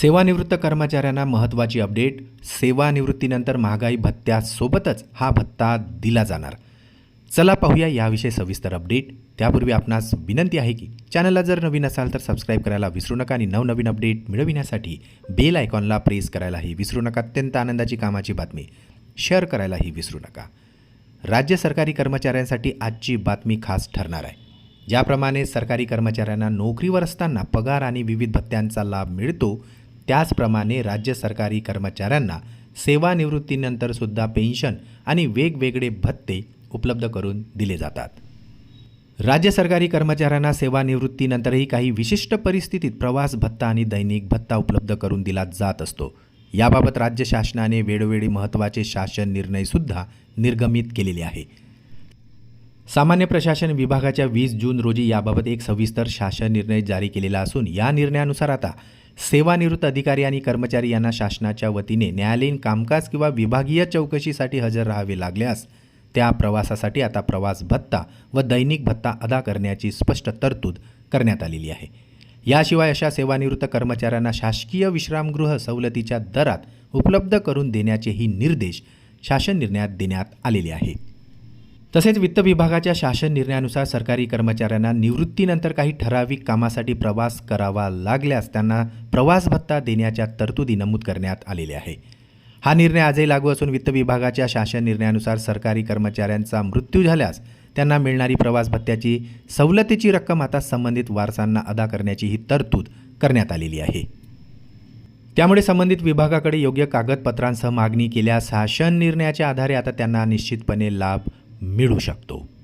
सेवानिवृत्त कर्मचाऱ्यांना महत्त्वाची अपडेट सेवानिवृत्तीनंतर महागाई भत्त्यासोबतच हा भत्ता दिला जाणार. चला पाहूया याविषयी सविस्तर अपडेट. त्यापूर्वी आपणास विनंती आहे की चॅनलला जर नवीन असाल तर सबस्क्राईब करायला विसरू नका आणि नवनवीन अपडेट मिळविण्यासाठी बेल आयकॉनला प्रेस करायलाही विसरू नका. अत्यंत आनंदाची कामाची बातमी. शेअर करायलाही विसरू नका. राज्य सरकारी कर्मचाऱ्यांसाठी आजची बातमी खास ठरणार आहे. ज्याप्रमाणे सरकारी कर्मचाऱ्यांना नोकरीवर असताना पगार आणि विविध भत्त्यांचा लाभ मिळतो त्याचप्रमाणे राज्य सरकारी कर्मचाऱ्यांना सेवानिवृत्तीनंतरसुद्धा पेन्शन आणि वेगवेगळे भत्ते उपलब्ध करून दिले जातात. राज्य सरकारी कर्मचाऱ्यांना सेवानिवृत्तीनंतरही काही विशिष्ट परिस्थितीत प्रवास भत्ता आणि दैनिक भत्ता उपलब्ध करून दिला जात असतो. याबाबत राज्य शासनाने वेळोवेळी महत्त्वाचे शासन निर्णयसुद्धा निर्गमित केलेले आहे. सामान्य प्रशासन विभागाच्या वीस जून रोजी याबाबत एक सविस्तर शासन निर्णय जारी केलेला असून या निर्णयानुसार आता सेवानिवृत्त अधिकारी आणि कर्मचारी यांना शासनाच्या वतीने न्यायालयीन कामकाज किंवा विभागीय चौकशीसाठी हजर राहावे लागल्यास त्या प्रवासासाठी आता प्रवास भत्ता व दैनिक भत्ता अदा करण्याची स्पष्ट तरतूद करण्यात आलेली आहे. याशिवाय अशा सेवानिवृत्त कर्मचाऱ्यांना शासकीय विश्रामगृह सवलतीच्या दरात उपलब्ध करून देण्याचेही निर्देश शासन निर्णयात देण्यात आलेले आहेत तसेच वित्त विभागाच्या शासन निर्णयानुसार सरकारी कर्मचाऱ्यांना निवृत्तीनंतर काही ठराविक कामासाठी प्रवास करावा लागल्यास त्यांना प्रवास भत्ता देण्याच्या तरतुदी नमूद करण्यात आलेल्या आहे. हा निर्णय आजही लागू असून वित्त विभागाच्या शासन निर्णयानुसार सरकारी कर्मचाऱ्यांचा मृत्यू झाल्यास त्यांना मिळणारी प्रवास भत्त्याची सवलतीची रक्कम आता संबंधित वारसांना अदा करण्याची ही तरतूद करण्यात आलेली आहे. त्यामुळे संबंधित विभागाकडे योग्य कागदपत्रांसह मागणी केल्यास शासन निर्णयाच्या आधारे आता त्यांना निश्चितपणे लाभ मिळू शकतो.